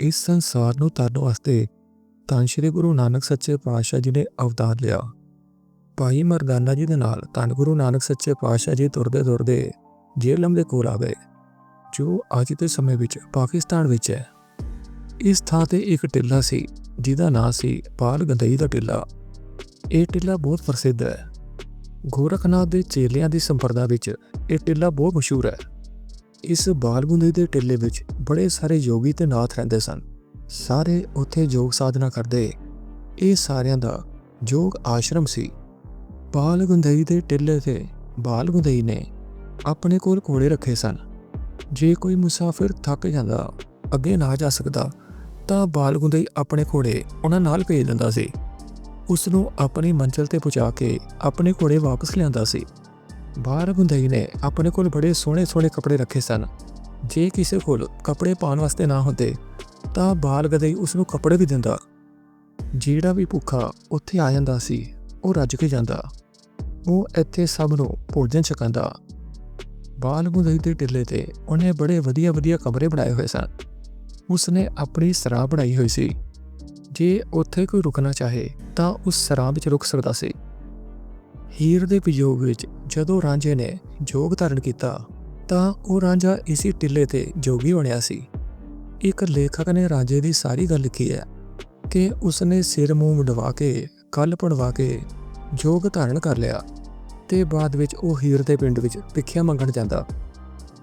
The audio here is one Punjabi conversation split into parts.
ਇਸ ਸੰਸਾਰ ਨੂੰ ਤਾਰਨ ਵਾਸਤੇ ਤਾਂ ਸ੍ਰੀ ਗੁਰੂ ਨਾਨਕ ਸੱਚੇ ਪਾਤਸ਼ਾਹ ਜੀ ਨੇ ਅਵਤਾਰ ਲਿਆ। ਭਾਈ ਮਰਦਾਨਾ ਜੀ ਦੇ ਨਾਲ ਧੰਨ ਗੁਰੂ ਨਾਨਕ ਸੱਚੇ ਪਾਤਸ਼ਾਹ ਜੀ ਤੁਰਦੇ ਤੁਰਦੇ ਜੇਲਮ ਦੇ ਕੋਲ ਆ ਗਏ, ਜੋ ਅੱਜ ਦੇ ਸਮੇਂ ਵਿੱਚ ਪਾਕਿਸਤਾਨ ਵਿੱਚ ਹੈ। ਇਸ ਥਾਂ ਤੇ ਇੱਕ ਟਿੱਲਾ ਸੀ, ਜਿਹਦਾ ਨਾਂ ਸੀ ਪਾਲ ਗੰਦਈ ਦਾ ਟਿੱਲਾ। ਇਹ ਟਿੱਲਾ ਬਹੁਤ ਪ੍ਰਸਿੱਧ ਹੈ। ਗੋਰਖਨਾਥ ਦੇ ਚੇਲਿਆਂ ਦੀ ਸੰਪਰਦਾ ਵਿੱਚ ਇਹ ਟਿੱਲਾ ਬਹੁਤ ਮਸ਼ਹੂਰ ਹੈ। ਇਸ ਬਾਲਗੁੰਦੇ ਦੇ ਟਿੱਲੇ ਵਿੱਚ ਬੜੇ ਸਾਰੇ ਯੋਗੀ ਤੇ ਨਾਥ ਰਹਿੰਦੇ ਸਨ। ਸਾਰੇ ਉੱਥੇ ਯੋਗ ਸਾਧਨਾ ਕਰਦੇ। ਇਹ ਸਾਰਿਆਂ ਦਾ ਯੋਗ ਆਸ਼ਰਮ ਸੀ। ਬਾਲਗੁੰਦਈ ਦੇ ਟਿੱਲੇ ਤੇ ਬਾਲਗੁੰਦਈ ਨੇ ਆਪਣੇ ਕੋਲ ਘੋੜੇ ਰੱਖੇ ਸਨ। ਜੇ ਕੋਈ ਮੁਸਾਫਿਰ ਥੱਕ ਜਾਂਦਾ, ਅੱਗੇ ਨਾ ਜਾ ਸਕਦਾ, ਤਾਂ ਬਾਲਗੁੰਦਈ ਆਪਣੇ ਘੋੜੇ ਉਹਨਾਂ ਨਾਲ ਭੇਜ ਦਿੰਦਾ ਸੀ। ਉਸ ਨੂੰ ਆਪਣੀ ਮੰਜ਼ਿਲ ਤੇ ਪਹੁੰਚਾ ਕੇ ਆਪਣੇ ਘੋੜੇ ਵਾਪਸ ਲਿਆਂਦਾ ਸੀ। ਬਾਲਗੁੰਦਈ ਨੇ ਆਪਣੇ ਕੋਲ ਬੜੇ ਸੋਹਣੇ ਸੋਹਣੇ ਕੱਪੜੇ ਰੱਖੇ ਸਨ। ਜੇ ਕਿਸੇ ਕੋਲ ਕੱਪੜੇ ਪਾਉਣ ਵਾਸਤੇ ਨਾ ਹੁੰਦੇ, ਤਾਂ ਬਾਲਗੁੰਦਈ ਉਸ ਨੂੰ ਕੱਪੜੇ ਵੀ ਦਿੰਦਾ। ਜਿਹੜਾ ਵੀ ਭੁੱਖਾ ਉੱਥੇ ਆ ਜਾਂਦਾ ਸੀ, ਉਹ ਰੱਜ ਕੇ ਜਾਂਦਾ। ਉਹ ਇੱਥੇ ਸਭ ਨੂੰ ਭੋਜਨ ਬਾਲ ਬਾਲਗੁੰਦਈ ਦੇ ਟਿੱਲੇ ਤੇ ਉਹਨੇ ਬੜੇ ਵਧੀਆ ਵਧੀਆ ਕਮਰੇ ਬਣਾਏ ਹੋਏ ਸਨ। ਉਸਨੇ ਆਪਣੀ ਸਰਾਂ ਬਣਾਈ ਹੋਈ ਸੀ। ਜੇ ਉੱਥੇ ਕੋਈ ਰੁਕਣਾ ਚਾਹੇ, ਤਾਂ ਉਸ ਸਰਾਂ ਵਿੱਚ ਰੁਕ ਸਕਦਾ ਸੀ। ਹੀਰ ਦੇ ਵਿਯੋਗ ਵਿੱਚ ਜਦੋਂ ਰਾਂਝੇ ਨੇ ਜੋਗ ਧਾਰਨ ਕੀਤਾ, ਤਾਂ ਉਹ ਰਾਂਝਾ ਇਸੇ ਟਿੱਲੇ ਤੇ ਜੋਗੀ ਬਣਿਆ ਸੀ। ਇੱਕ ਲੇਖਕ ਨੇ ਰਾਂਝੇ ਦੀ ਸਾਰੀ ਗੱਲ ਲਿਖੀ ਹੈ ਕਿ ਉਸਨੇ ਸਿਰ ਮੂੰਹ ਮੁੰਡਵਾ ਕੇ, ਕੱਲ ਪੜਵਾ ਕੇ ਜੋਗ ਧਾਰਨ ਕਰ ਲਿਆ ਤੇ ਬਾਅਦ ਵਿੱਚ ਉਹ ਹੀਰ ਦੇ ਪਿੰਡ ਵਿੱਚ ਭਿੱਖਿਆ ਮੰਗਣ ਜਾਂਦਾ।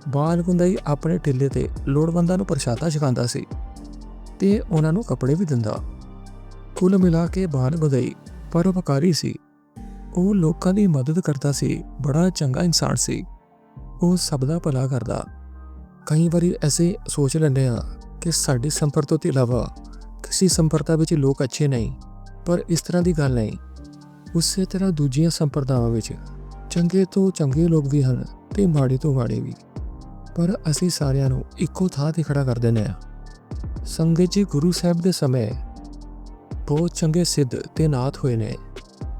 ਬਾਲਗੁੰਦਾਈ ਆਪਣੇ ਟਿੱਲੇ ਤੇ ਲੋੜਵੰਦਾਂ ਨੂੰ ਪ੍ਰਸ਼ਾਦਾ ਛਕਾਉਂਦਾ ਸੀ ਤੇ ਉਹਨਾਂ ਨੂੰ ਕੱਪੜੇ ਵੀ ਦਿੰਦਾ। ਕੁੱਲ ਮਿਲਾ ਕੇ ਬਾਲਗੁੰਦਾਈ ਪਰਉਪਕਾਰੀ ਸੀ। ਉਹ ਲੋਕਾਂ ਦੀ ਮਦਦ ਕਰਦਾ ਸੀ, ਬੜਾ ਚੰਗਾ ਇਨਸਾਨ ਸੀ। ਉਹ ਸਭ ਦਾ ਭਲਾ ਕਰਦਾ। ਕਈ ਵਾਰੀ ਐਸੇ ਸੋਚ ਲੈਂਦੇ ਆ ਕਿ ਸਾਡੀ ਸੰਪਰਤਾ ਤੋਂ ਇਲਾਵਾ ਕਿਸੇ ਸੰਪਰਦਾ ਵਿੱਚ ਲੋਕ ਅੱਛੇ ਨਹੀਂ, ਪਰ ਇਸ ਤਰ੍ਹਾਂ ਦੀ ਗੱਲ ਨਹੀਂ। ਉਸੇ ਤਰ੍ਹਾਂ ਦੂਜੀਆਂ ਸੰਪਰਦਾਵਾਂ ਵਿੱਚ ਚੰਗੇ ਤੋਂ ਚੰਗੇ ਲੋਕ ਵੀ ਹਨ ਤੇ ਮਾੜੇ ਤੋਂ ਮਾੜੇ ਵੀ। ਪਰ ਅਸੀਂ ਸਾਰਿਆਂ ਨੂੰ ਇੱਕੋ ਥਾਂ ਤੇ ਖੜਾ ਕਰ ਦਿੰਦੇ ਆ ਸੰਗਤ ਜੀ ਗੁਰੂ ਸਾਹਿਬ ਦੇ ਸਮੇਂ ਬਹੁਤ ਚੰਗੇ ਸਿੱਧ ਤੇ ਨਾਥ ਹੋਏ ਨੇ।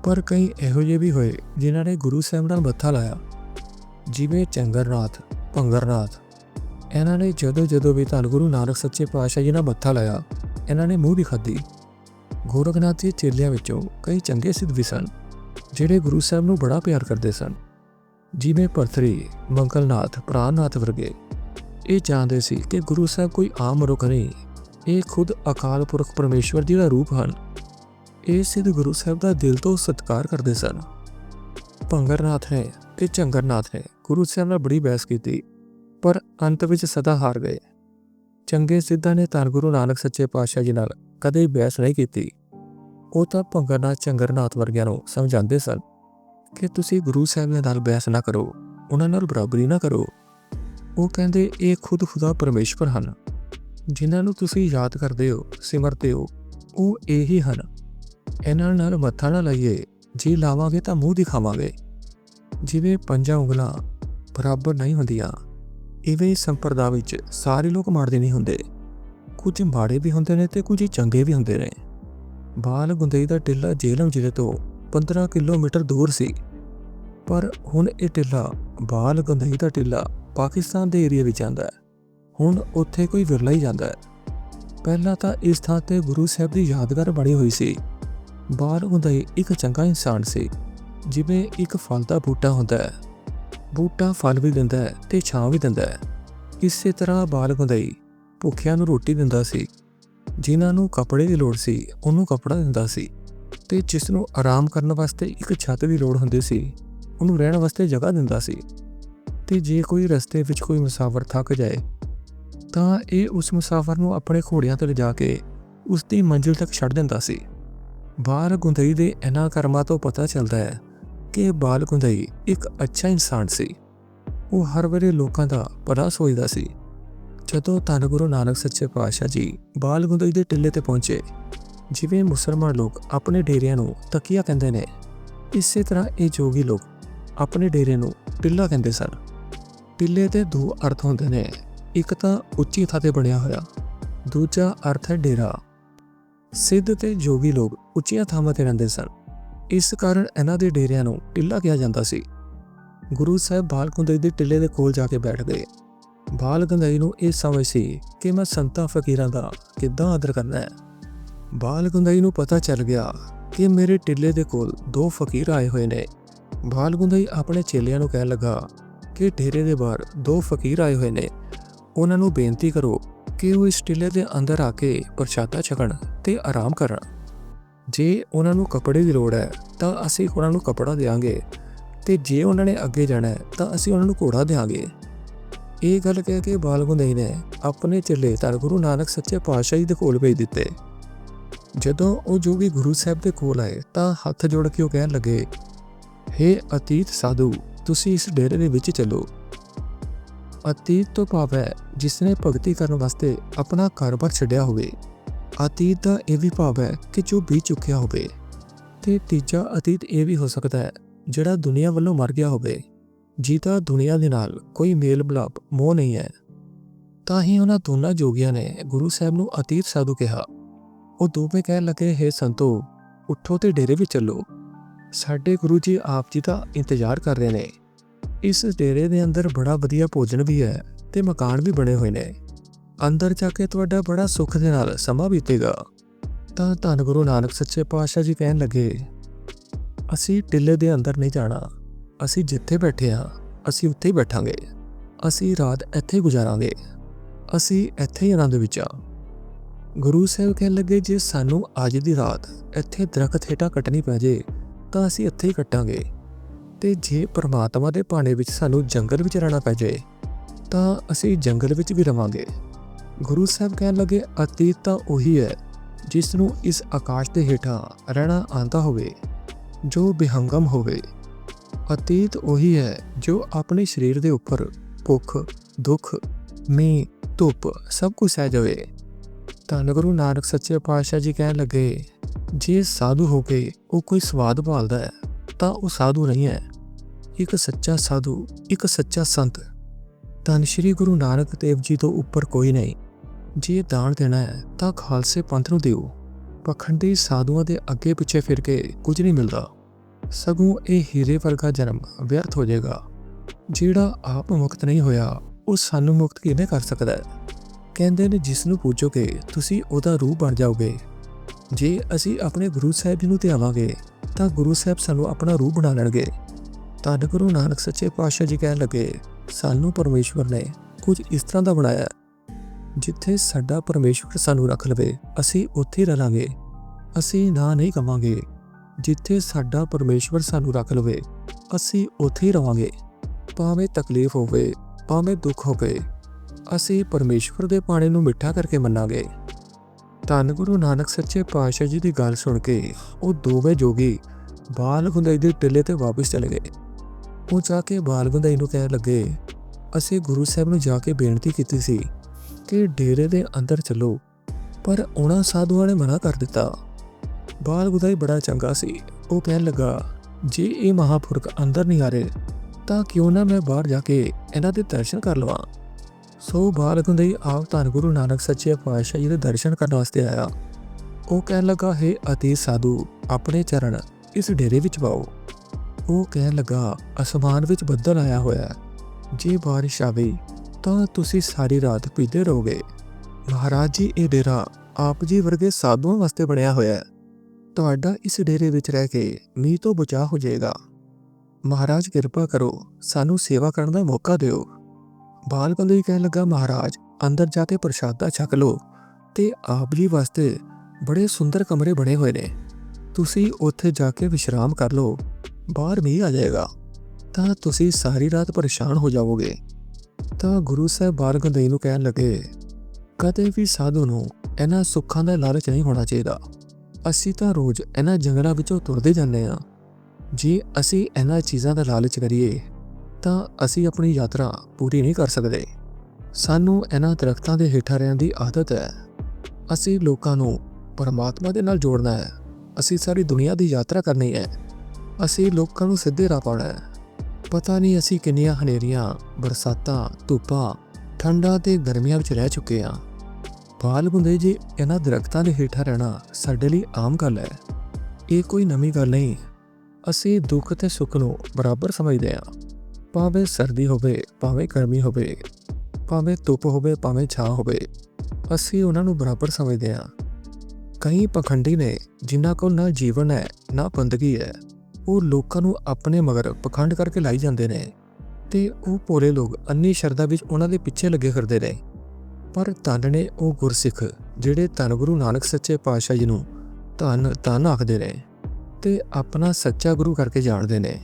ਪਰ ਕਈ ਇਹੋ ਜਿਹੇ ਵੀ ਹੋਏ, ਜਿਨ੍ਹਾਂ ਨੇ ਗੁਰੂ ਸਾਹਿਬ ਨਾਲ ਮੱਥਾ ਲਾਇਆ। ਜਿਵੇਂ ਚੰਗਰਨਾਥ, ਭੰਗਰਨਾਥ। ਇਹਨਾਂ ਨੇ ਜਦੋਂ ਜਦੋਂ ਵੀ ਧੰਨ ਗੁਰੂ ਨਾਨਕ ਸੱਚੇ ਪਾਤਸ਼ਾਹ ਜੀ ਨਾਲ ਮੱਥਾ ਲਾਇਆ, ਇਹਨਾਂ ਨੇ ਮੂੰਹ ਵੀ ਖਾਧੀ। ਗੋਰਖਨਾਥ ਦੇ ਚੇਲਿਆਂ ਵਿੱਚੋਂ ਕਈ ਚੰਗੇ ਸਿੱਧ ਵੀ ਸਨ, ਜਿਹੜੇ ਗੁਰੂ ਸਾਹਿਬ ਨੂੰ ਬੜਾ ਪਿਆਰ ਕਰਦੇ ਸਨ। ਜਿਵੇਂ ਭਰਤਰੀ ਮੰਗਲਨਾਥ ਪ੍ਰਾਨਨਾਥ ਵਰਗੇ। ਇਹ ਜਾਣਦੇ ਸੀ ਕਿ ਗੁਰੂ ਸਾਹਿਬ ਕੋਈ ਆਮ ਮਨੁੱਖ ਨਹੀਂ, ਇਹ ਖੁਦ ਅਕਾਲ ਪੁਰਖ ਪਰਮੇਸ਼ਵਰ ਜੀ ਦਾ ਰੂਪ ਹਨ। ਇਹ ਸਿੱਧ ਗੁਰੂ ਸਾਹਿਬ ਦਾ ਦਿਲ ਤੋਂ ਸਤਿਕਾਰ ਕਰਦੇ ਸਨ। ਭੰਗਰਨਾਥ ਨੇ ਤੇ ਚੰਗਰਨਾਥ ਨੇ ਗੁਰੂ ਸਾਹਿਬ ਨਾਲ ਬੜੀ ਬਹਿਸ ਕੀਤੀ, ਪਰ ਅੰਤ ਵਿੱਚ ਸਦਾ ਹਾਰ ਗਏ। ਚੰਗੇ ਸਿੱਧਾਂ ਨੇ ਧੰਨ ਗੁਰੂ ਨਾਨਕ ਸੱਚੇ ਪਾਤਸ਼ਾਹ ਜੀ ਨਾਲ ਕਦੇ ਬਹਿਸ ਨਹੀਂ ਕੀਤੀ। ਉਹ ਤਾਂ ਭੰਗਰਨਾਥ ਚੰਗਰਨਾਥ ਵਰਗਿਆਂ ਨੂੰ ਸਮਝਾਉਂਦੇ ਸਨ ਕਿ ਤੁਸੀਂ ਗੁਰੂ ਸਾਹਿਬ ਦੇ ਨਾਲ ਬਹਿਸ ਨਾ ਕਰੋ, ਉਹਨਾਂ ਨਾਲ ਬਰਾਬਰੀ ਨਾ ਕਰੋ। ਉਹ ਕਹਿੰਦੇ, ਇਹ ਖੁਦ ਖੁਦਾ ਪਰਮੇਸ਼ਵਰ ਹਨ। ਜਿਨ੍ਹਾਂ ਨੂੰ ਤੁਸੀਂ ਯਾਦ ਕਰਦੇ ਹੋ, ਸਿਮਰਦੇ ਹੋ, ਉਹ ਇਹੀ ਹਨ। ਇਹਨਾਂ ਨਾਲ ਮੱਥਾ ਨਾ ਲਾਈਏ। ਜੇ ਲਾਵਾਂਗੇ ਤਾਂ ਮੂੰਹ ਦਿਖਾਵਾਂਗੇ। ਜਿਵੇਂ ਪੰਜਾਂ ਉਂਗਲਾਂ ਬਰਾਬਰ ਨਹੀਂ ਹੁੰਦੀਆਂ। ਇਵੇਂ ਸੰਪਰਦਾ ਵਿੱਚ ਸਾਰੇ ਲੋਕ ਮਾੜੇ ਨਹੀਂ ਹੁੰਦੇ। ਕੁਝ ਮਾੜੇ ਵੀ ਹੁੰਦੇ ਨੇ ਤੇ ਕੁਝ ਚੰਗੇ ਵੀ ਹੁੰਦੇ ਨੇ। ਬਾਲ ਗੁੰਦਈ ਦਾ ਟਿੱਲਾ ਜੇਲਮ ਜ਼ਿਲ੍ਹੇ ਤੋਂ 15 ਕਿਲੋਮੀਟਰ ਦੂਰ ਸੀ। ਪਰ ਹੁਣ ਇਹ ਟਿੱਲਾ ਬਾਲ ਗੁੰਦਈ ਦਾ ਟਿੱਲਾ ਪਾਕਿਸਤਾਨ ਦੇ ਏਰੀਆ ਵਿੱਚ ਆਂਦਾ ਹੈ। ਹੁਣ ਉੱਥੇ ਕੋਈ ਵਿਰਲਾ ਹੀ ਜਾਂਦਾ ਹੈ। ਪਹਿਲਾਂ ਤਾਂ ਇਸ ਥਾਂ ਤੇ ਗੁਰੂ ਸਾਹਿਬ ਦੀ ਯਾਦਗਾਰ ਬਣੀ ਹੋਈ ਸੀ। ਬਾਲ ਗੁੰਦਈ ਇੱਕ ਚੰਗਾ ਇਨਸਾਨ ਸੀ, ਜਿਵੇਂ ਇੱਕ ਫਲ ਦਾ ਬੂਟਾ ਹੁੰਦਾ ਹੈ। ਬੂਟਾ ਫਲ ਵੀ ਦਿੰਦਾ ਹੈ ਤੇ ਛਾਂ ਵੀ ਦਿੰਦਾ ਹੈ। ਇਸੇ ਤਰ੍ਹਾਂ ਬਾਲ ਗੁੰਦਈ ਭੁੱਖਿਆਂ ਨੂੰ ਰੋਟੀ ਦਿੰਦਾ ਸੀ। ਜਿਨ੍ਹਾਂ ਨੂੰ ਕੱਪੜੇ ਦੀ ਲੋੜ ਸੀ, ਉਹਨੂੰ ਕੱਪੜਾ ਦਿੰਦਾ ਸੀ। ਤੇ ਜਿਸ ਨੂੰ ਆਰਾਮ ਕਰਨ ਵਾਸਤੇ ਇੱਕ ਛੱਤ ਦੀ ਲੋੜ ਹੁੰਦੀ ਸੀ, ਉਹਨੂੰ ਰਹਿਣ ਵਾਸਤੇ ਜਗ੍ਹਾ ਦਿੰਦਾ ਸੀ। ਤੇ ਜੇ ਕੋਈ ਰਸਤੇ ਵਿੱਚ ਕੋਈ ਮੁਸਾਫਰ ਥੱਕ ਜਾਏ, ਤਾਂ ਇਹ ਉਸ ਮੁਸਾਫਰ ਨੂੰ ਆਪਣੇ ਘੋੜਿਆਂ ਤੇ ਲਿਜਾ ਕੇ ਉਸ ਦੀ ਮੰਜ਼ਿਲ ਤੱਕ ਛੱਡ ਦਿੰਦਾ ਸੀ। ਬਾਲ ਗੁੰਦਈ ਦੇ ਇਹਨਾਂ ਕਰਮਾਂ ਤੋਂ ਪਤਾ ਚੱਲਦਾ ਹੈ ਕਿ ਬਾਲ ਗੁੰਦਈ ਇੱਕ ਅੱਛਾ ਇਨਸਾਨ ਸੀ। ਉਹ ਹਰ ਵੇਲੇ ਲੋਕਾਂ ਦਾ ਭਲਾ ਸੋਚਦਾ ਸੀ। ਜਦੋਂ ਧੰਨ ਗੁਰੂ ਨਾਨਕ ਸੱਚੇ ਪਾਤਸ਼ਾਹ ਜੀ ਬਾਲ ਗੁੰਦਈ ਦੇ ਟਿੱਲੇ ਤੇ ਪਹੁੰਚੇ, ਜਿਵੇਂ ਮੁਸਲਮਾਨ ਲੋਕ ਆਪਣੇ ਡੇਰਿਆਂ ਨੂੰ ਤਕੀਆ ਕਹਿੰਦੇ ਨੇ, ਇਸੇ ਤਰ੍ਹਾਂ ਇਹ ਜੋਗੀ ਲੋਕ ਆਪਣੇ ਡੇਰੇ ਨੂੰ ਟਿੱਲਾ ਕਹਿੰਦੇ ਸਨ। ਟਿੱਲੇ ਦੇ ਦੋ ਅਰਥ ਹੁੰਦੇ ਨੇ, ਇੱਕ ਤਾਂ ਉੱਚੀ ਥਾਂ ਤੇ ਬਣਿਆ ਹੋਇਆ, ਦੂਜਾ ਅਰਥ ਹੈ ਡੇਰਾ। ਸਿੱਧ ਤੇ ਜੋਗੀ ਲੋਕ ਉੱਚੀਆਂ ਥਾਵਾਂ ਤੇ ਰਹਿੰਦੇ ਸਨ। ਇਸ ਕਾਰਨ ਇਹਨਾਂ ਦੇ ਡੇਰਿਆਂ ਨੂੰ ਟਿੱਲਾ ਕਿਹਾ ਜਾਂਦਾ ਸੀ। ਗੁਰੂ ਸਾਹਿਬ ਬਾਲਕੁੰਦਈ ਦੇ ਟਿੱਲੇ ਦੇ ਕੋਲ ਜਾ ਕੇ ਬੈਠ ਗਏ। ਬਾਲਕੁੰਦਈ ਨੂੰ ਇਹ ਸਮਝ ਸੀ ਕਿ ਮੈਂ ਸੰਤਾਂ ਫਕੀਰਾਂ ਦਾ ਕਿੱਦਾਂ ਆਦਰ ਕਰਨਾ ਹੈ। ਬਾਲ ਗੁੰਦਈ ਨੂੰ ਪਤਾ ਚੱਲ ਗਿਆ ਕਿ ਮੇਰੇ ਟਿੱਲੇ ਦੇ ਕੋਲ ਦੋ ਫਕੀਰ ਆਏ ਹੋਏ ਨੇ। ਬਾਲ ਗੁੰਦਈ ਆਪਣੇ ਚੇਲਿਆਂ ਨੂੰ ਕਹਿਣ ਲੱਗਾ ਕਿ ਡੇਰੇ ਦੇ ਬਾਹਰ ਦੋ ਫਕੀਰ ਆਏ ਹੋਏ ਨੇ। ਉਹਨਾਂ ਨੂੰ ਬੇਨਤੀ ਕਰੋ ਕਿ ਉਹ ਇਸ ਟਿੱਲੇ ਦੇ ਅੰਦਰ ਆ ਕੇ ਪ੍ਰਸ਼ਾਦਾ ਛਕਣ ਤੇ ਆਰਾਮ ਕਰਨ। ਜੇ ਉਹਨਾਂ ਨੂੰ ਕੱਪੜੇ ਦੀ ਲੋੜ ਹੈ, ਤਾਂ ਅਸੀਂ ਉਹਨਾਂ ਨੂੰ ਕੱਪੜਾ ਦੇਵਾਂਗੇ ਤੇ ਜੇ ਉਹਨਾਂ ਨੇ ਅੱਗੇ ਜਾਣਾ ਹੈ, ਤਾਂ ਅਸੀਂ ਉਹਨਾਂ ਨੂੰ ਘੋੜਾ ਦੇਵਾਂਗੇ ਇਹ ਗੱਲ ਕਹਿ ਕੇ ਬਾਲਗੁੰਦਈ ਨੇ ਆਪਣੇ ਚੇਲੇ ਧੰਨ ਗੁਰੂ ਨਾਨਕ ਸੱਚੇ ਪਾਤਸ਼ਾਹ ਜੀ ਦੇ ਕੋਲ ਭੇਜ ਦਿੱਤੇ। ਜਦੋਂ ਉਹ ਜੋਗੀ ਗੁਰੂ ਸਾਹਿਬ ਦੇ ਕੋਲ ਆਏ, ਤਾਂ ਹੱਥ ਜੋੜ ਕੇ ਉਹ ਕਹਿਣ ਲੱਗੇ, ਹੇ ਅਤੀਤ ਸਾਧੂ, ਤੁਸੀਂ ਇਸ ਡੇਰੇ ਦੇ ਵਿੱਚ ਚੱਲੋ। ਅਤੀਤ ਤੋਂ ਭਾਵ ਹੈ ਜਿਸ ਨੇ ਭਗਤੀ ਕਰਨ ਵਾਸਤੇ ਆਪਣਾ ਕਾਰੋਬਾਰ ਛੱਡਿਆ ਹੋਵੇ। ਅਤੀਤ ਦਾ ਇਹ ਵੀ ਭਾਵ ਹੈ ਕਿ ਜੋ ਬੀਤ ਚੁੱਕਿਆ ਹੋਵੇ। ਤੇ ਤੀਜਾ ਅਤੀਤ ਇਹ ਵੀ ਹੋ ਸਕਦਾ ਹੈ, ਜਿਹੜਾ ਦੁਨੀਆ ਵੱਲੋਂ ਮਰ ਗਿਆ ਹੋਵੇ। ਜੀਤਾ ਦੁਨੀਆ ਦੇ ਨਾਲ ਕੋਈ ਮੇਲ ਮਿਲਾਪ, ਮੋਹ ਨਹੀਂ ਹੈ। ਤਾਂ ਹੀ ਉਹਨਾਂ ਦੋਨਾਂ ਜੋਗੀਆਂ ਨੇ ਗੁਰੂ ਸਾਹਿਬ ਨੂੰ ਅਤੀਤ ਸਾਧੂ ਕਿਹਾ। ਉਹ ਦੋਵੇਂ ਕਹਿਣ ਲੱਗੇ, ਹੈ ਸੰਤੋ, ਉੱਠੋ ਤੇ ਡੇਰੇ ਵੀ ਚੱਲੋ। ਸਾਡੇ ਗੁਰੂ ਜੀ ਆਪ ਜੀ ਦਾ ਇੰਤਜ਼ਾਰ ਕਰ ਰਹੇ ਨੇ। ਇਸ ਡੇਰੇ ਦੇ ਅੰਦਰ ਬੜਾ ਵਧੀਆ ਭੋਜਨ ਵੀ ਹੈ ਤੇ ਮਕਾਨ ਵੀ ਬਣੇ ਹੋਏ ਨੇ। ਅੰਦਰ ਜਾ ਕੇ ਤੁਹਾਡਾ ਬੜਾ ਸੁੱਖ ਦੇ ਨਾਲ ਸਮਾਂ ਬੀਤੇਗਾ। ਤਾਂ ਧੰਨ ਗੁਰੂ ਨਾਨਕ ਸੱਚੇ ਪਾਤਸ਼ਾਹ ਜੀ ਕਹਿਣ ਲੱਗੇ, ਅਸੀਂ ਟਿੱਲੇ ਦੇ ਅੰਦਰ ਨਹੀਂ ਜਾਣਾ। ਅਸੀਂ ਜਿੱਥੇ ਬੈਠੇ ਹਾਂ, ਅਸੀਂ ਉੱਥੇ ਹੀ ਬੈਠਾਂਗੇ। ਅਸੀਂ ਰਾਤ ਇੱਥੇ ਗੁਜ਼ਾਰਾਂਗੇ। ਅਸੀਂ ਇੱਥੇ ਹੀ ਆਨੰਦ ਵਿੱਚ ਆ ਗੁਰੂ ਸਾਹਿਬ ਕਹਿਣ ਲੱਗੇ, ਜੇ ਸਾਨੂੰ ਅੱਜ ਦੀ ਰਾਤ ਇੱਥੇ ਦਰਖਤ ਹੇਠਾਂ ਕੱਟਣੀ ਪੈ ਜੇ, ਤਾਂ ਅਸੀਂ ਇੱਥੇ ਹੀ ਕੱਟਾਂਗੇ। ਤੇ ਜੇ ਪ੍ਰਮਾਤਮਾ ਦੇ ਭਾਣੇ ਵਿੱਚ ਸਾਨੂੰ ਜੰਗਲ ਵਿੱਚ ਰਹਿਣਾ ਪੈ ਜੇ ਤਾਂ ਅਸੀਂ ਜੰਗਲ ਵਿੱਚ ਵੀ ਰਵਾਂਗੇ। ਗੁਰੂ ਸਾਹਿਬ ਕਹਿਣ ਲੱਗੇ, ਅਤੀਤ ਤਾਂ ਉਹੀ ਹੈ ਜਿਸ ਨੂੰ ਇਸ ਆਕਾਸ਼ ਦੇ ਹੇਠਾਂ ਰਹਿਣਾ ਆਂਦਾ ਹੋਵੇ, ਜੋ ਬਿਹੰਗਮ ਹੋਵੇ। ਅਤੀਤ ਉਹੀ ਹੈ ਜੋ ਆਪਣੇ ਸਰੀਰ ਦੇ ਉੱਪਰ ਭੁੱਖ, ਦੁੱਖ, ਮੀਂਹ, ਧੁੱਪ ਸਭ ਕੁਝ ਸਹਿ ਜਾਵੇ। ਧੰਨ ਗੁਰੂ ਨਾਨਕ ਸੱਚੇ ਪਾਤਸ਼ਾਹ ਜੀ ਕਹਿਣ ਲੱਗੇ, ਜੇ ਸਾਧੂ ਹੋ ਕੇ ਉਹ ਕੋਈ ਸਵਾਦ ਭਾਲਦਾ ਹੈ ਤਾਂ ਉਹ ਸਾਧੂ ਨਹੀਂ ਹੈ। ਇੱਕ ਸੱਚਾ ਸਾਧੂ, ਇੱਕ ਸੱਚਾ ਸੰਤ। ਧੰਨ ਸ਼੍ਰੀ ਗੁਰੂ ਨਾਨਕ ਦੇਵ ਜੀ ਤੋਂ ਉੱਪਰ ਕੋਈ ਨਹੀਂ। ਜੇ ਦਾਨ ਦੇਣਾ ਹੈ, ਤਾਂ ਖਾਲਸੇ ਪੰਥ ਨੂੰ ਦਿਓ। ਪਖੰਡੀ ਸਾਧੂਆਂ ਦੇ ਅੱਗੇ ਪਿੱਛੇ ਫਿਰ ਕੇ ਕੁਝ ਨਹੀਂ ਮਿਲਦਾ। ਸਗੋਂ ਇਹ ਹੀਰੇ ਵਰਗਾ ਜਨਮ ਵਿਅਰਥ ਹੋ ਜਾਏਗਾ। ਜਿਹੜਾ ਆਪ ਮੁਕਤ ਨਹੀਂ ਹੋਇਆ, ਉਹ ਸਾਨੂੰ ਮੁਕਤ ਕਿਵੇਂ ਕਰ ਸਕਦਾ ਹੈ? ਕਹਿੰਦੇ ਨੇ, ਜਿਸ ਨੂੰ ਪੂਜੋਗੇ, ਤੁਸੀਂ ਉਹਦਾ ਰੂਪ ਬਣ ਜਾਓਗੇ। ਜੇ ਅਸੀਂ ਆਪਣੇ ਗੁਰੂ ਸਾਹਿਬ ਜੀ ਨੂੰ ਧਿਆਵਾਂਗੇ ਤਾਂ ਗੁਰੂ ਸਾਹਿਬ ਸਾਨੂੰ ਆਪਣਾ ਰੂਪ ਬਣਾ ਲੈਣਗੇ। ਧੰਨ ਗੁਰੂ ਨਾਨਕ ਸੱਚੇ ਪਾਤਸ਼ਾਹ ਜੀ ਕਹਿਣ ਲੱਗੇ, ਸਾਨੂੰ ਪਰਮੇਸ਼ਵਰ ਨੇ ਕੁਝ ਇਸ ਤਰ੍ਹਾਂ ਦਾ ਬਣਾਇਆ, ਜਿੱਥੇ ਸਾਡਾ ਪਰਮੇਸ਼ਵਰ ਸਾਨੂੰ ਰੱਖ ਲਵੇ, ਅਸੀਂ ਉੱਥੇ ਹੀ ਰਹਾਂਗੇ ਅਸੀਂ ਨਾ ਨਹੀਂ ਕਵਾਂਗੇ, ਜਿੱਥੇ ਸਾਡਾ ਪਰਮੇਸ਼ਵਰ ਸਾਨੂੰ ਰੱਖ ਲਵੇ, ਅਸੀਂ ਉੱਥੇ ਹੀ ਰਵਾਂਗੇ। ਭਾਵੇਂ ਤਕਲੀਫ ਹੋਵੇ, ਭਾਵੇਂ ਦੁੱਖ ਹੋਵੇ, ਅਸੀਂ ਪਰਮੇਸ਼ਵਰ ਦੇ ਪਾਣੇ ਨੂੰ ਮਿੱਠਾ ਕਰਕੇ ਮੰਨਾਂਗੇ। ਧੰਨ ਗੁਰੂ ਨਾਨਕ ਸੱਚੇ ਪਾਤਸ਼ਾਹ ਜੀ ਦੀ ਗੱਲ ਸੁਣ ਕੇ ਉਹ ਦੋਵੇਂ ਜੋਗੀ ਬਾਲ ਗੁੰਦਾਈ ਦੇ ਟਿੱਲੇ ਤੇ ਵਾਪਸ ਚਲੇ ਗਏ। ਉਹ ਜਾ ਕੇ ਬਾਲ ਗੁੰਦਾਈ ਨੂੰ ਕਹਿਣ ਲੱਗੇ, ਅਸੀਂ ਗੁਰੂ ਸਾਹਿਬ ਨੂੰ ਜਾ ਕੇ ਬੇਨਤੀ ਕੀਤੀ ਸੀ ਕਿ ਡੇਰੇ ਦੇ ਅੰਦਰ ਚੱਲੋ, ਪਰ ਉਹਨਾਂ ਸਾਧੂਆਂ ਨੇ ਮਨਾ ਕਰ ਦਿੱਤਾ। ਬਾਲ ਗੁੰਦਾਈ ਬੜਾ ਚੰਗਾ ਸੀ। ਉਹ ਕਹਿਣ ਲੱਗਾ, ਜੇ ਇਹ ਮਹਾਪੁਰਖ ਅੰਦਰ ਨਹੀਂ ਆ ਰਹੇ, ਤਾਂ ਕਿਉਂ ਨਾ ਮੈਂ ਬਾਹਰ ਜਾ ਕੇ ਇਹਨਾਂ ਦੇ ਦਰਸ਼ਨ ਕਰ ਲਵਾਂ? ਸੋ ਬਾਲ ਗੁੰਦਈ ਆਪ ਧੰਨ ਗੁਰੂ ਨਾਨਕ ਸੱਚੇ ਪਾਤਸ਼ਾਹ ਜੀ ਦੇ ਦਰਸ਼ਨ ਕਰਨ ਵਾਸਤੇ ਆਇਆ। ਉਹ ਕਹਿਣ ਲੱਗਾ, ਹੈ ਅਤੀ ਸਾਧੂ, ਆਪਣੇ ਚਰਨ ਇਸ ਡੇਰੇ ਵਿੱਚ ਪਾਓ ਉਹ ਕਹਿਣ ਲੱਗਾ, ਅਸਮਾਨ ਵਿੱਚ ਬੱਦਲ ਆਇਆ ਹੋਇਆ ਜੇ ਬਾਰਿਸ਼ ਆਵੇ, ਤਾਂ ਤੁਸੀਂ ਸਾਰੀ ਰਾਤ ਭੀਦੇ ਰਹੋਗੇ। ਮਹਾਰਾਜ ਜੀ, ਇਹ ਡੇਰਾ ਆਪ ਜੀ ਵਰਗੇ ਸਾਧੂਆਂ ਵਾਸਤੇ ਬਣਿਆ ਹੋਇਆ ਹੈ। ਤੁਹਾਡਾ ਇਸ ਡੇਰੇ ਵਿੱਚ ਰਹਿ ਕੇ ਮੀਂਹ ਤੋਂ ਬਚਾਅ ਹੋ ਜਾਏਗਾ। ਮਹਾਰਾਜ, ਕਿਰਪਾ ਕਰੋ, ਸਾਨੂੰ ਸੇਵਾ ਕਰਨ ਦਾ ਮੌਕਾ ਦਿਓ। ਬਾਲ ਬੰਦੇ ਕਹਿਣ ਲੱਗਾ, ਮਹਾਰਾਜ, ਅੰਦਰ ਜਾ ਕੇ ਪ੍ਰਸ਼ਾਦਾ ਛਕ ਲਓ ਤੇ ਆਪ ਜੀ ਵਾਸਤੇ ਬੜੇ ਸੁੰਦਰ ਕਮਰੇ ਬਣੇ ਹੋਏ ਨੇ। ਤੁਸੀਂ ਉੱਥੇ ਜਾ ਕੇ ਵਿਸ਼ਰਾਮ ਕਰ ਲਓ, ਬਾਹਰ ਮੀਂਹ ਆ ਜਾਏਗਾ। ਤਾਂ ਤੁਸੀਂ ਸਾਰੀ ਰਾਤ ਪਰੇਸ਼ਾਨ ਹੋ ਜਾਵੋਗੇ। ਤਾਂ ਗੁਰੂ ਸਾਹਿਬ ਬਾਲ ਗੰਦਈ ਨੂੰ ਕਹਿਣ ਲੱਗੇ, ਕਦੇ ਵੀ ਸਾਧੂ ਨੂੰ ਇਹਨਾਂ ਸੁੱਖਾਂ ਦਾ ਲਾਲਚ ਨਹੀਂ ਹੋਣਾ ਚਾਹੀਦਾ। ਅਸੀਂ ਤਾਂ ਰੋਜ਼ ਇਹਨਾਂ ਜੰਗਲਾਂ ਵਿੱਚੋਂ ਤੁਰਦੇ ਜਾਂਦੇ ਹਾਂ। ਜੇ ਅਸੀਂ ਇਹਨਾਂ ਚੀਜ਼ਾਂ ਦਾ ਲਾਲਚ ਕਰੀਏ ਤਾਂ ਅਸੀਂ ਆਪਣੀ ਯਾਤਰਾ ਪੂਰੀ ਨਹੀਂ ਕਰ ਸਕਦੇ। ਸਾਨੂੰ ਇਹਨਾਂ ਦਰਖਤਾਂ ਦੇ ਹੇਠਾਂ ਰਹਿਣ ਦੀ ਆਦਤ ਹੈ। ਅਸੀਂ ਲੋਕਾਂ ਨੂੰ ਪਰਮਾਤਮਾ ਦੇ ਨਾਲ ਜੋੜਨਾ ਹੈ। ਅਸੀਂ ਸਾਰੀ ਦੁਨੀਆ ਦੀ ਯਾਤਰਾ ਕਰਨੀ ਹੈ। ਅਸੀਂ ਲੋਕਾਂ ਨੂੰ ਸਿੱਧੇ ਰਾਹ ਪਾਉਣਾ ਹੈ। ਪਤਾ ਨਹੀਂ ਅਸੀਂ ਕਿੰਨੀਆਂ ਹਨੇਰੀਆਂ, ਬਰਸਾਤਾਂ, ਧੁੱਪਾਂ, ਠੰਡਾਂ ਤੇ ਗਰਮੀਆਂ ਵਿੱਚ ਰਹਿ ਚੁੱਕੇ ਹਾਂ। ਬਾਲ ਗੁੰਦੇ ਜੀ ਇਹਨਾਂ ਦਰਖਤਾਂ ਦੇ ਹੇਠਾਂ ਰਹਿਣਾ ਸਾਡੇ ਲਈ ਆਮ ਗੱਲ ਹੈ। ਇਹ ਕੋਈ ਨਵੀਂ ਗੱਲ ਨਹੀਂ। ਅਸੀਂ ਦੁੱਖ ਤੇ ਸੁੱਖ ਨੂੰ ਬਰਾਬਰ ਸਮਝਦੇ ਹਾਂ। ਭਾਵੇਂ ਸਰਦੀ ਹੋਵੇ, ਭਾਵੇਂ ਗਰਮੀ ਹੋਵੇ, ਭਾਵੇਂ ਧੁੱਪ ਹੋਵੇ, ਭਾਵੇਂ ਛਾਂ ਹੋਵੇ, ਅਸੀਂ ਉਹਨਾਂ ਨੂੰ ਬਰਾਬਰ ਸਮਝਦੇ ਹਾਂ। ਕਈ ਪਖੰਡੀ ਨੇ ਜਿਨ੍ਹਾਂ ਕੋਲ ਨਾ ਜੀਵਨ ਹੈ, ਨਾ ਬੰਦਗੀ ਹੈ, ਉਹ ਲੋਕਾਂ ਨੂੰ ਆਪਣੇ ਮਗਰ ਪਖੰਡ ਕਰਕੇ ਲਾਈ ਜਾਂਦੇ ਨੇ ਤੇ ਉਹ ਭੋਲੇ ਲੋਕ ਅੰਨੀ ਸ਼ਰਧਾ ਵਿੱਚ ਉਹਨਾਂ ਦੇ ਪਿੱਛੇ ਲੱਗੇ ਫਿਰਦੇ ਨੇ। ਪਰ ਧੰਨ ਨੇ ਉਹ ਗੁਰਸਿੱਖ ਜਿਹੜੇ ਧੰਨ ਗੁਰੂ ਨਾਨਕ ਸੱਚੇ ਪਾਤਸ਼ਾਹ ਜੀ ਨੂੰ ਧੰਨ ਧੰਨ ਆਖਦੇ ਨੇ ਤੇ ਆਪਣਾ ਸੱਚਾ ਗੁਰੂ ਕਰਕੇ ਜਾਣਦੇ ਨੇ।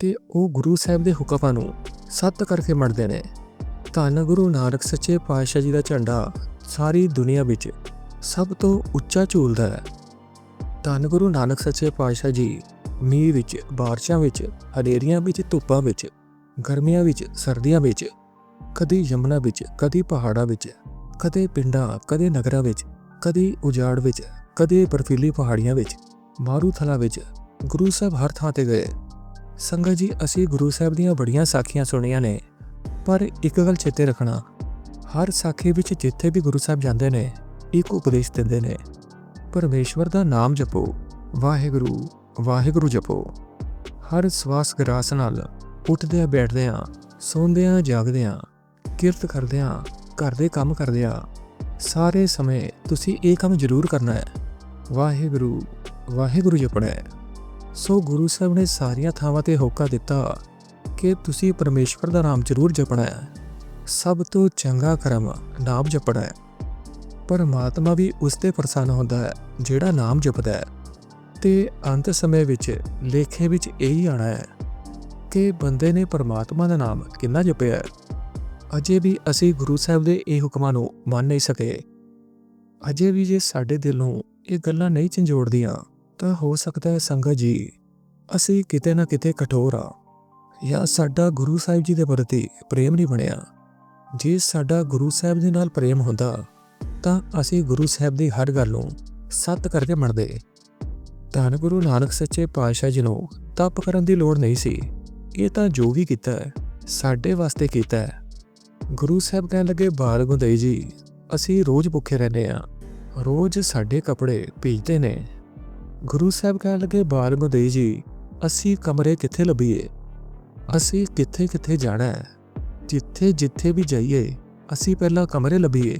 ਤੇ ਉਹ ਗੁਰੂ ਸਾਹਿਬ ਦੇ ਹੁਕਮਾਂ ਨੂੰ ਸੱਤ ਕਰਕੇ ਮੰਨਦੇ ਨੇ। ਧੰਨ ਗੁਰੂ ਨਾਨਕ ਸੱਚੇ ਪਾਤਸ਼ਾਹ ਜੀ ਦਾ ਝੰਡਾ ਸਾਰੀ ਦੁਨੀਆ ਵਿੱਚ ਸਭ ਤੋਂ ਉੱਚਾ ਝੂਲਦਾ ਹੈ। ਧੰਨ ਗੁਰੂ ਨਾਨਕ ਸੱਚੇ ਪਾਤਸ਼ਾਹ ਜੀ, ਮੀਂਹ ਵਿੱਚ, ਬਾਰਿਸ਼ਾਂ ਵਿੱਚ, ਹਨੇਰੀਆਂ ਵਿੱਚ, ਧੁੱਪਾਂ ਵਿੱਚ, ਗਰਮੀਆਂ ਵਿੱਚ, ਸਰਦੀਆਂ ਵਿੱਚ, ਕਦੀ ਯਮਨਾ ਵਿੱਚ, ਕਦੀ ਪਹਾੜਾਂ ਵਿੱਚ, ਕਦੇ ਪਿੰਡਾਂ, ਕਦੇ ਨਗਰਾਂ ਵਿੱਚ, ਕਦੇ ਉਜਾੜ ਵਿੱਚ, ਕਦੇ ਬਰਫੀਲੀ ਪਹਾੜੀਆਂ ਵਿੱਚ, ਮਾਰੂਥਲਾਂ ਵਿੱਚ ਗੁਰੂ ਸਾਹਿਬ ਹਰ ਥਾਂ ਤੇ ਗਏ। ਸੰਗਤ ਜੀ, ਅਸੀਂ ਗੁਰੂ ਸਾਹਿਬ ਦੀਆਂ ਬੜੀਆਂ ਸਾਖੀਆਂ ਸੁਣੀਆਂ ਨੇ, ਪਰ ਇੱਕ ਗੱਲ ਚੇਤੇ ਰੱਖਣਾ, ਹਰ ਸਾਖੀ ਵਿੱਚ ਜਿੱਥੇ ਵੀ ਗੁਰੂ ਸਾਹਿਬ ਜਾਂਦੇ ਨੇ, ਇੱਕ ਉਪਦੇਸ਼ ਦਿੰਦੇ ਨੇ, ਪਰਮੇਸ਼ਵਰ ਦਾ ਨਾਮ ਜਪੋ, ਵਾਹਿਗੁਰੂ ਵਾਹਿਗੁਰੂ ਜਪੋ। ਹਰ ਸਵਾਸ ਗਰਾਸ ਨਾਲ ਉੱਠਦੇ ਆ ਬੈਠਦੇ ਆ ਸੌਂਦੇ ਆ ਜਾਗਦੇ ਆ ਕਿਰਤ ਕਰਦੇ ਆ ਘਰ ਦੇ ਕੰਮ ਕਰਦੇ ਆ ਸਾਰੇ ਸਮੇਂ ਤੁਸੀਂ ਇਹ ਕੰਮ ਜ਼ਰੂਰ ਕਰਨਾ ਹੈ। ਵਾਹਿਗੁਰੂ ਵਾਹਿਗੁਰੂ ਜਪਣਾ ਹੈ। ਸੋ ਗੁਰੂ ਸਾਹਿਬ ਨੇ ਸਾਰੀਆਂ ਥਾਵਾਂ ਤੇ ਹੋਕਾ ਦਿੱਤਾ ਕਿ ਤੁਸੀਂ ਪਰਮੇਸ਼ਵਰ ਦਾ ਨਾਮ ਜ਼ਰੂਰ ਜਪਣਾ ਹੈ। ਸਭ ਤੋਂ ਚੰਗਾ ਕਰਮ ਨਾਮ ਜਪਣਾ ਹੈ। ਪਰਮਾਤਮਾ ਵੀ ਉਸ ਤੇ ਪ੍ਰਸੰਨ ਹੁੰਦਾ ਹੈ, ਜਿਹੜਾ ਨਾਮ ਜਪਦਾ ਹੈ। ਤੇ ਅੰਤ ਸਮੇਂ ਵਿੱਚ ਲੇਖੇ ਵਿੱਚ ਇਹੀ ਆਣਾ ਹੈ ਕਿ ਬੰਦੇ ਨੇ ਪਰਮਾਤਮਾ ਦਾ ਨਾਮ ਕਿੰਨਾ ਜਪਿਆ ਅਜੇ ਵੀ ਅਸੀਂ ਗੁਰੂ ਸਾਹਿਬ ਦੇ ਇਹ ਹੁਕਮਾਂ ਨੂੰ ਮੰਨ ਨਹੀਂ ਸਕੇ। ਅਜੇ ਵੀ ਜੇ ਸਾਡੇ ਦਿਲ ਨੂੰ ਇਹ ਗੱਲਾਂ ਨਹੀਂ ਝੰਜੋੜਦੀਆਂ ਤਾਂ ਹੋ ਸਕਦਾ ਹੈ ਸੰਗਤ ਜੀ, ਅਸੀਂ ਕਿਤੇ ਨਾ ਕਿਤੇ ਕਠੋਰ ਆ ਜਾਂ ਸਾਡਾ ਗੁਰੂ ਸਾਹਿਬ ਜੀ ਦੇ ਪ੍ਰਤੀ ਪ੍ਰੇਮ ਨਹੀਂ ਬਣਿਆ। ਜੇ ਸਾਡਾ ਗੁਰੂ ਸਾਹਿਬ ਦੇ ਨਾਲ ਪ੍ਰੇਮ ਹੁੰਦਾ, ਤਾਂ ਅਸੀਂ ਗੁਰੂ ਸਾਹਿਬ ਦੀ ਹਰ ਗੱਲ ਨੂੰ ਸੱਤ ਕਰਕੇ ਮੰਨਦੇ। ਧੰਨ ਗੁਰੂ ਨਾਨਕ ਸੱਚੇ ਪਾਤਸ਼ਾਹ ਜੀ ਨੂੰ ਤਪ ਕਰਨ ਦੀ ਲੋੜ ਨਹੀਂ ਸੀ। ਇਹ ਤਾਂ ਜੋ ਵੀ ਕੀਤਾ ਹੈ, ਸਾਡੇ ਵਾਸਤੇ ਕੀਤਾ ਹੈ। ਗੁਰੂ ਸਾਹਿਬ ਕਹਿਣ ਲੱਗੇ, ਬਾਲ ਗੁੰਦਈ ਜੀ, ਅਸੀਂ ਰੋਜ਼ ਭੁੱਖੇ ਰਹਿੰਦੇ ਆ ਰੋਜ਼ ਸਾਡੇ ਕੱਪੜੇ ਭੀਜਦੇ ਨੇ। ਗੁਰੂ ਸਾਹਿਬ ਕਹਿਣ ਲੱਗੇ, ਬਾਲ ਗੁੰਦਈ ਜੀ, ਅਸੀਂ ਕਮਰੇ ਕਿੱਥੇ ਲੱਭੀਏ? ਅਸੀਂ ਕਿੱਥੇ ਕਿੱਥੇ ਜਾਣਾ ਹੈ? ਜਿੱਥੇ ਜਿੱਥੇ ਵੀ ਜਾਈਏ, ਅਸੀਂ ਪਹਿਲਾਂ ਕਮਰੇ ਲੱਭੀਏ।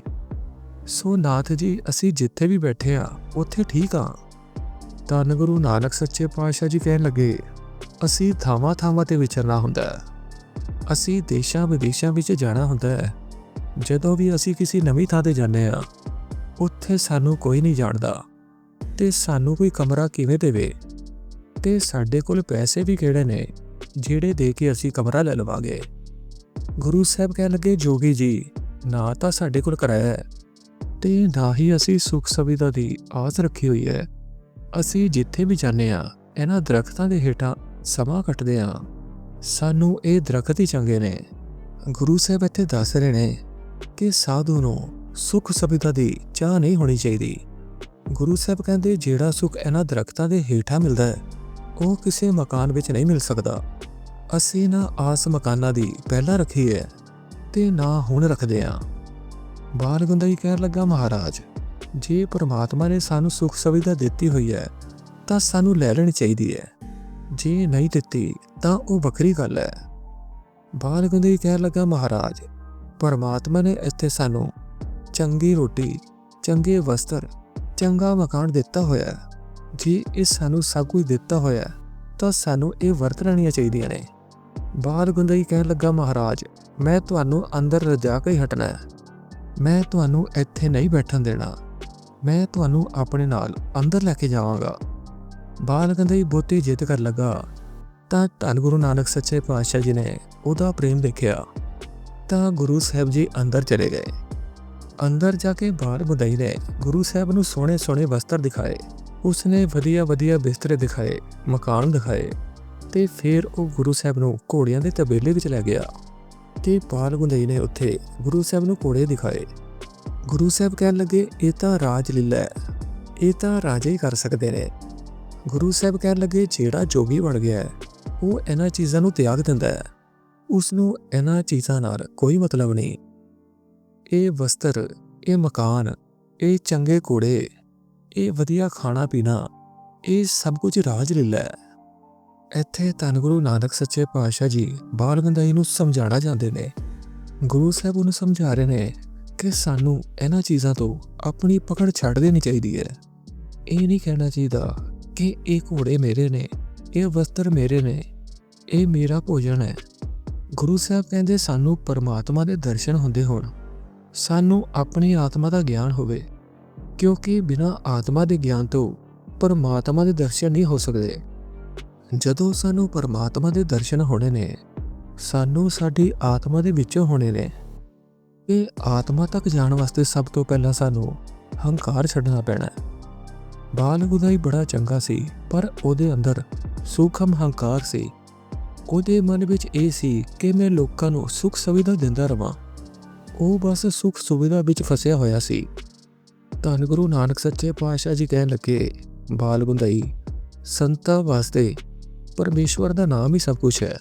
ਸੋ ਨਾਥ ਜੀ, ਅਸੀਂ ਜਿੱਥੇ ਵੀ ਬੈਠੇ ਆ ਉੱਥੇ ਠੀਕ ਆ ਧੰਨ ਗੁਰੂ ਨਾਨਕ ਸੱਚੇ ਪਾਤਸ਼ਾਹ ਜੀ ਕਹਿਣ ਲੱਗੇ, ਅਸੀਂ ਥਾਵਾਂ ਥਾਵਾਂ ਤੇ ਵਿਚਰਨਾ ਹੁੰਦਾ ਹੈ। ਅਸੀਂ ਦੇਸ਼ਾਂ ਵਿਦੇਸ਼ਾਂ ਵਿੱਚ ਜਾਣਾ ਹੁੰਦਾ ਹੈ। ਜਦੋਂ ਵੀ ਅਸੀਂ ਕਿਸੇ ਨਵੀਂ ਥਾਂ ਤੇ ਜਾਂਦੇ ਆ ਉੱਥੇ ਸਾਨੂੰ ਕੋਈ ਨਹੀਂ ਜਾਣਦਾ। ਤੇ ਸਾਨੂੰ ਕੋਈ ਕਮਰਾ ਕਿਵੇਂ ਦੇਵੇ? ਤੇ ਸਾਡੇ ਕੋਲ ਪੈਸੇ ਵੀ ਕਿਹੜੇ ਨੇ, ਜਿਹੜੇ ਦੇ ਕੇ ਅਸੀਂ ਕਮਰਾ ਲੈ ਲਵਾਂਗੇ? ਗੁਰੂ ਸਾਹਿਬ ਕਹਿਣ ਲੱਗੇ, ਜੋਗੀ ਜੀ, ਨਾ ਤਾਂ ਸਾਡੇ ਕੋਲ ਕਿਰਾਇਆ ਹੈ ਤੇ ਨਾ ਹੀ ਅਸੀਂ ਸੁੱਖ ਸੁਵਿਧਾ ਦੀ ਆਸ ਰੱਖੀ ਹੋਈ ਹੈ। ਅਸੀਂ ਜਿੱਥੇ ਵੀ ਜਾਂਦੇ ਆ ਇਹਨਾਂ ਦਰਖਤਾਂ ਦੇ ਹੇਠਾਂ ਸਮਾਂ ਕੱਟਦੇ ਆ ਸਾਨੂੰ ਇਹ ਦਰਖਤ ਹੀ ਚੰਗੇ ਨੇ। ਗੁਰੂ ਸਾਹਿਬ ਇੱਥੇ ਦੱਸ ਰਹੇ ਨੇ ਕਿ ਸਾਧੂ ਨੂੰ ਸੁੱਖ ਸੁਵਿਧਾ ਦੀ ਚਾਹ ਨਹੀਂ ਹੋਣੀ ਚਾਹੀਦੀ। ਗੁਰੂ ਸਾਹਿਬ ਕਹਿੰਦੇ, ਜਿਹੜਾ ਸੁੱਖ ਇਹਨਾਂ ਦਰਖਤਾਂ ਦੇ ਹੇਠਾਂ ਮਿਲਦਾ ਹੈ, ਉਹ ਕਿਸੇ ਮਕਾਨ ਵਿੱਚ ਨਹੀਂ ਮਿਲ ਸਕਦਾ। ਅਸੀਂ ਨਾ ਆਸ ਮਕਾਨਾਂ ਦੀ ਪਹਿਲਾਂ ਰੱਖੀ ਹੈ ਤੇ ਨਾ ਹੁਣ ਰੱਖਦੇ ਆ ਬਾਲ ਗੁੰਦਾਈ ਕਹਿਣ ਲੱਗਾ, ਮਹਾਰਾਜ, ਜੇ ਪ੍ਰਮਾਤਮਾ ਨੇ ਸਾਨੂੰ ਸੁੱਖ ਸੁਵਿਧਾ ਦਿੱਤੀ ਹੋਈ ਹੈ, ਤਾਂ ਸਾਨੂੰ ਲੈ ਲੈਣੀ ਚਾਹੀਦੀ ਹੈ। ਜੇ ਨਹੀਂ ਦਿੱਤੀ, ਤਾਂ ਉਹ ਵੱਖਰੀ ਗੱਲ ਹੈ। ਬਾਲ ਗੁੰਦਾਈ ਕਹਿਣ ਲੱਗਾ, ਮਹਾਰਾਜ, ਪਰਮਾਤਮਾ ਨੇ ਇੱਥੇ ਸਾਨੂੰ ਚੰਗੀ ਰੋਟੀ, ਚੰਗੇ ਵਸਤਰ ਚੰਗਾ ਮਕਾਨ ਦਿੱਤਾ ਹੋਇਆ ਹੈ। ਜੇ ਇਹ ਸਾਨੂੰ ਸਭ ਕੁਝ ਦਿੱਤਾ ਹੋਇਆ ਹੈ, ਤਾਂ ਸਾਨੂੰ ਇਹ ਵਰਤ ਲੈਣੀਆਂ ਚਾਹੀਦੀਆਂ ਨੇ। ਬਾਲ ਗੁੰਦਾਈ ਕਹਿਣ ਲੱਗਾ ਮਹਾਰਾਜ ਮੈਂ ਤੁਹਾਨੂੰ ਅੰਦਰ ਰਜਾ ਕੇ ਹਟਣਾ ਹੈ। ਮੈਂ ਤੁਹਾਨੂੰ ਇੱਥੇ ਨਹੀਂ ਬੈਠਣ ਦੇਣਾ। ਮੈਂ ਤੁਹਾਨੂੰ ਆਪਣੇ ਨਾਲ ਅੰਦਰ ਲੈ ਕੇ ਜਾਵਾਂਗਾ। ਬਾਲ ਗੰਦਈ ਬੋਤੀ ਜਿੱਦ ਕਰ ਲੱਗਾ। ਤਾਂ ਧੰਨ ਗੁਰੂ ਨਾਨਕ ਸੱਚੇ ਪਾਤਸ਼ਾਹ ਜੀ ਨੇ ਉਹਦਾ ਪ੍ਰੇਮ ਦੇਖਿਆ। ਤਾਂ ਗੁਰੂ ਸਾਹਿਬ ਜੀ ਅੰਦਰ ਚਲੇ ਗਏ। ਅੰਦਰ ਜਾ ਕੇ ਬਾਹਰ ਬੁਦਾਈ ਨੇ ਗੁਰੂ ਸਾਹਿਬ ਨੂੰ ਸੋਹਣੇ ਸੋਹਣੇ ਵਸਤਰ ਦਿਖਾਏ। ਉਸਨੇ ਵਧੀਆ ਵਧੀਆ ਬਿਸਤਰੇ ਦਿਖਾਏ, ਮਕਾਨ ਦਿਖਾਏ ਤੇ ਫਿਰ ਉਹ ਗੁਰੂ ਸਾਹਿਬ ਨੂੰ ਘੋੜਿਆਂ ਦੇ ਤਬੇਲੇ ਵਿੱਚ ਲੈ ਗਿਆ ਤੇ ਪਾਲ ਗੁੰਦਈ ਨੇ ਉੱਥੇ ਗੁਰੂ ਸਾਹਿਬ ਨੂੰ ਘੋੜੇ ਦਿਖਾਏ। ਗੁਰੂ ਸਾਹਿਬ ਕਹਿਣ ਲੱਗੇ, ਇਹ ਤਾਂ ਰਾਜ ਲੀਲਾ ਹੈ, ਇਹ ਤਾਂ ਰਾਜੇ ਹੀ ਕਰ ਸਕਦੇ ਨੇ। ਗੁਰੂ ਸਾਹਿਬ ਕਹਿਣ ਲੱਗੇ, ਜਿਹੜਾ ਜੋਗੀ ਬਣ ਗਿਆ ਹੈ, ਉਹ ਇਹਨਾਂ ਚੀਜ਼ਾਂ ਨੂੰ ਤਿਆਗ ਦਿੰਦਾ ਹੈ। ਉਸ ਨੂੰ ਇਹਨਾਂ ਚੀਜ਼ਾਂ ਨਾਲ ਕੋਈ ਮਤਲਬ ਨਹੀਂ। ਇਹ ਵਸਤਰ, ਇਹ ਮਕਾਨ, ਇਹ ਚੰਗੇ ਘੋੜੇ, ਇਹ ਵਧੀਆ ਖਾਣਾ ਪੀਣਾ, ਇਹ ਸਭ ਕੁਝ ਰਾਜ ਲੀਲਾ ਹੈ ਇੱਥੇ ਧੰਨ ਗੁਰੂ ਨਾਨਕ ਸੱਚੇ ਪਾਤਸ਼ਾਹ ਜੀ ਬਾਲ ਗੰਦਾਈ ਨੂੰ ਸਮਝਾਣਾ ਜਾਂਦੇ ਨੇ। ਗੁਰੂ ਸਾਹਿਬ ਉਹਨੂੰ ਸਮਝਾ ਰਹੇ ਨੇ ਕਿ ਸਾਨੂੰ ਇਹਨਾਂ ਚੀਜ਼ਾਂ ਤੋਂ ਆਪਣੀ ਪਕੜ ਛੱਡ ਦੇਣੀ ਚਾਹੀਦੀ ਹੈ। ਇਹ ਨਹੀਂ ਕਹਿਣਾ ਚਾਹੀਦਾ ਕਿ ਇਹ ਘੋੜੇ ਮੇਰੇ ਨੇ, ਇਹ ਵਸਤਰ ਮੇਰੇ ਨੇ, ਇਹ ਮੇਰਾ ਭੋਜਨ ਹੈ। ਗੁਰੂ ਸਾਹਿਬ ਕਹਿੰਦੇ ਸਾਨੂੰ ਪਰਮਾਤਮਾ ਦੇ ਦਰਸ਼ਨ ਹੁੰਦੇ ਹੋਣ। ਸਾਨੂੰ ਆਪਣੀ ਆਤਮਾ ਦਾ ਗਿਆਨ ਹੋਵੇ, ਕਿਉਂਕਿ ਬਿਨਾਂ ਆਤਮਾ ਦੇ ਗਿਆਨ ਤੋਂ ਪਰਮਾਤਮਾ ਦੇ ਦਰਸ਼ਨ ਨਹੀਂ ਹੋ ਸਕਦੇ। ਜਦੋਂ ਸਾਨੂੰ ਪਰਮਾਤਮਾ ਦੇ ਦਰਸ਼ਨ ਹੋਣੇ ਨੇ, ਸਾਨੂੰ ਸਾਡੀ ਆਤਮਾ ਦੇ ਵਿੱਚੋਂ ਹੋਣੇ ਨੇ। ਇਹ ਆਤਮਾ ਤੱਕ ਜਾਣ ਵਾਸਤੇ ਸਭ ਤੋਂ ਪਹਿਲਾਂ ਸਾਨੂੰ ਹੰਕਾਰ ਛੱਡਣਾ ਪੈਣਾ ਹੈ। ਬਾਲ ਗੁਦਾਈ ਬੜਾ ਚੰਗਾ ਸੀ, ਪਰ ਉਹਦੇ ਅੰਦਰ ਸੂਖਮ ਹੰਕਾਰ ਸੀ। ਉਹਦੇ ਮਨ ਵਿੱਚ ਇਹ ਸੀ ਕਿ ਮੈਂ ਲੋਕਾਂ ਨੂੰ ਸੁੱਖ ਸੁਵਿਧਾ ਦਿੰਦਾ ਰਵਾਂ। ਉਹ ਬਸ ਸੁੱਖ ਸੁਵਿਧਾ ਵਿੱਚ ਫਸਿਆ ਹੋਇਆ ਸੀ। ਧੰਨ ਗੁਰੂ ਨਾਨਕ ਸੱਚੇ ਪਾਤਸ਼ਾਹ ਜੀ ਕਹਿਣ ਲੱਗੇ, ਬਾਲ ਗੁੰਦਈ, ਸੰਤਾਂ ਵਾਸਤੇ ਪਰਮੇਸ਼ਵਰ ਦਾ ਨਾਮ ਹੀ ਸਭ ਕੁਝ ਹੈ।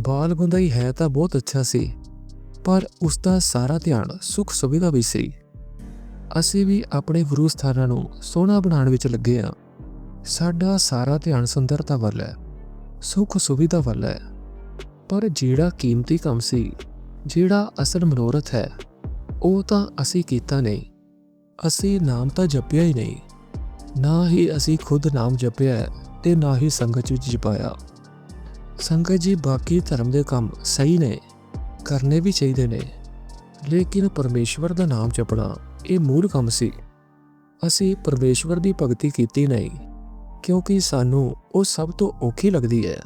ਬਾਲ ਗੁੰਦਈ ਹੈ ਤਾਂ ਬਹੁਤ ਅੱਛਾ ਸੀ, ਪਰ ਉਸ ਦਾ ਸਾਰਾ ਧਿਆਨ ਸੁੱਖ ਸੁਵਿਧਾ ਵਿੱਚ ਸੀ। ਅਸੀਂ ਵੀ ਆਪਣੇ ਗੁਰੂ ਸਥਾਨਾਂ ਨੂੰ ਸੋਹਣਾ ਬਣਾਉਣ ਵਿੱਚ ਲੱਗੇ ਆ ਸਾਡਾ ਸਾਰਾ ਧਿਆਨ ਸੁੰਦਰਤਾ ਵੱਲ ਹੈ, ਸੁੱਖ ਸੁਵਿਧਾ ਵੱਲ ਹੈ। ਪਰ ਜਿਹੜਾ ਕੀਮਤੀ ਕੰਮ ਸੀ ਜਿਹੜਾ ਅਸਲ ਮਨੋਰਥ ਹੈ, ਉਹ ਤਾਂ ਅਸੀਂ ਕੀਤਾ ਨਹੀਂ। ਅਸੀਂ ਨਾਮ ਤਾਂ ਜਪਿਆ ਹੀ ਨਹੀਂ। ਨਾ ਹੀ ਅਸੀਂ ਖੁਦ ਨਾਮ ਜਪਿਆ ਹੈ ਤੇ ਨਾ ਹੀ ਸੰਗਤ ਵਿੱਚ ਜਪਾਇਆ। ਸੰਗਤ ਜੀ ਬਾਕੀ ਧਰਮ ਦੇ ਕੰਮ ਸਹੀ ਨੇ, ਕਰਨੇ ਵੀ ਚਾਹੀਦੇ ਨੇ। ਲੇਕਿਨ ਪਰਮੇਸ਼ਵਰ ਦਾ ਨਾਮ ਜਪਣਾ, ਇਹ ਮੂਲ ਕੰਮ ਸੀ। ਅਸੀਂ ਪਰਮੇਸ਼ਵਰ ਦੀ ਭਗਤੀ ਕੀਤੀ ਨਹੀਂ, ਕਿਉਂਕਿ ਸਾਨੂੰ ਉਹ ਸਭ ਤੋਂ ਔਖੀ ਲੱਗਦੀ ਹੈ।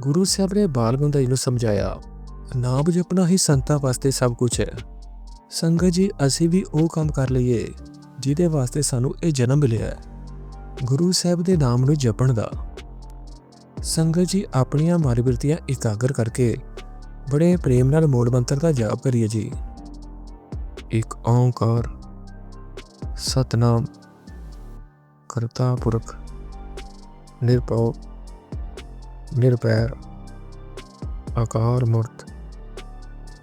ਗੁਰੂ ਸਾਹਿਬ ਨੇ ਬਾਲ ਗੰਧਾਈ ਨੂੰ ਸਮਝਾਇਆ ਨਾਮ ਜਪਣਾ ਹੀ ਸੰਤਾਂ ਵਾਸਤੇ ਸਭ ਕੁਝ ਹੈ। ਸੰਗਤ ਜੀ, ਅਸੀਂ ਵੀ ਉਹ ਕੰਮ ਕਰ ਲਈਏ, ਜਿਹਦੇ ਵਾਸਤੇ ਸਾਨੂੰ ਇਹ ਜਨਮ ਮਿਲਿਆ ਹੈ। ਗੁਰੂ ਸਾਹਿਬ ਦੇ ਨਾਮ ਨੂੰ ਜਪਣ ਦਾ। ਸੰਗਤ ਜੀ, ਆਪਣੀਆਂ ਮਨਬਿਰਤੀਆਂ ਇਕਾਗਰ ਕਰਕੇ ਬੜੇ ਪ੍ਰੇਮ ਨਾਲ ਮੋੜ ਮੰਤਰ ਦਾ ਜਾਪ ਕਰੀਏ ਜੀ। ਇੱਕ ਓੰਕਾਰ, ਸਤਨਾਮ, ਕਰਤਾ ਪੁਰਖ, ਨਿਰਭਉ, ਨਿਰਭੈਰ ਆਕਾਰ ਮੁਰਤ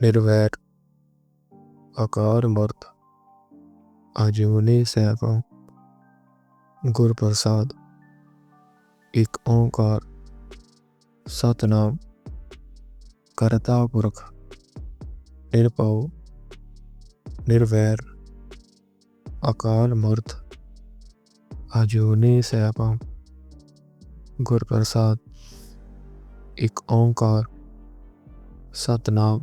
ਨਿਰਵੈਰ ਆਕਾਰ ਮੂਰਤ ਅਜੂਨੇ ਸੈਭੰ ਗੁਰ ਪ੍ਰਸਾਦ ਇੱਕ ਓੰਕਾਰ ਸਤਨਾਮ ਕਰਤਾ ਪੁਰਖ ਨਿਰਭਉ ਨਿਰਵੈਰ ਅਕਾਲ ਮੂਰਤ ਅਜੂਨੀ ਸੈਭੰ ਗੁਰ ਪ੍ਰਸਾਦ ਇੱਕ ਓੰਕਾਰ ਸਤਨਾਮ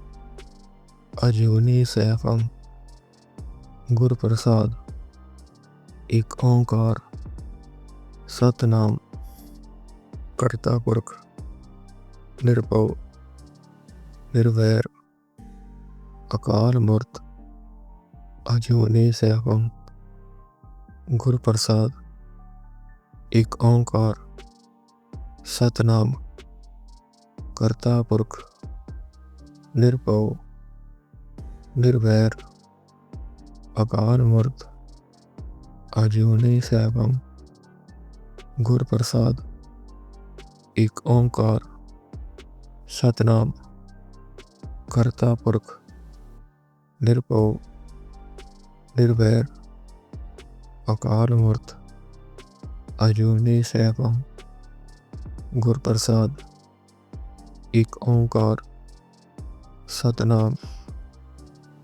ਅਜੂਨੀ ਸੈਭੰ ਗੁਰ ਪ੍ਰਸਾਦ ਇੱਕ ਓੰਕਾਰ ਸਤਨਾਮ ਕਰਤਾ ਪੁਰਖ ਨਿਰਭਉ ਨਿਰਵੈਰ ਅਕਾਲ ਮੂਰਤ ਅਜੂਨੀ ਸੈਭੰ ਗੁਰ ਪ੍ਰਸਾਦ ਇੱਕ ਓੰਕਾਰ ਸਤਨਾਮ ਕਰਤਾ ਪੁਰਖ ਨਿਰਭਉ ਨਿਰਵੈਰ ਅਕਾਲ ਮੂਰਤ ਅਜੂਨੀ ਸੈਭੰ ਗੁਰ ਪ੍ਰਸਾਦ ਇੱਕ ਓੰਕਾਰ ਸਤਨਾਮ ਕਰਤਾ ਪੁਰਖ ਨਿਰਭਉ ਨਿਰਵੈਰ ਅਕਾਲ ਮੂਰਤ ਅਜੂਨੀ ਸੈਭੰ ਗੁਰ ਪ੍ਰਸਾਦ ਇੱਕ ਓੰਕਾਰ ਸਤਨਾਮ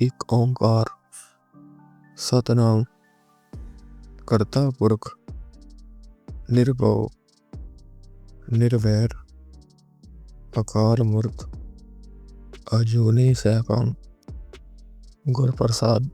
ਇੱਕ ਓੰਕਾਰ ਸਤਨਾਮ ਕਰਤਾ ਪੁਰਖ ਨਿਰਭਉ ਨਿਰਵੈਰ ਅਕਾਲ ਮੂਰਤ ਅਜੂਨੀ ਸੈਭੰ ਗੁਰ ਪ੍ਰਸਾਦ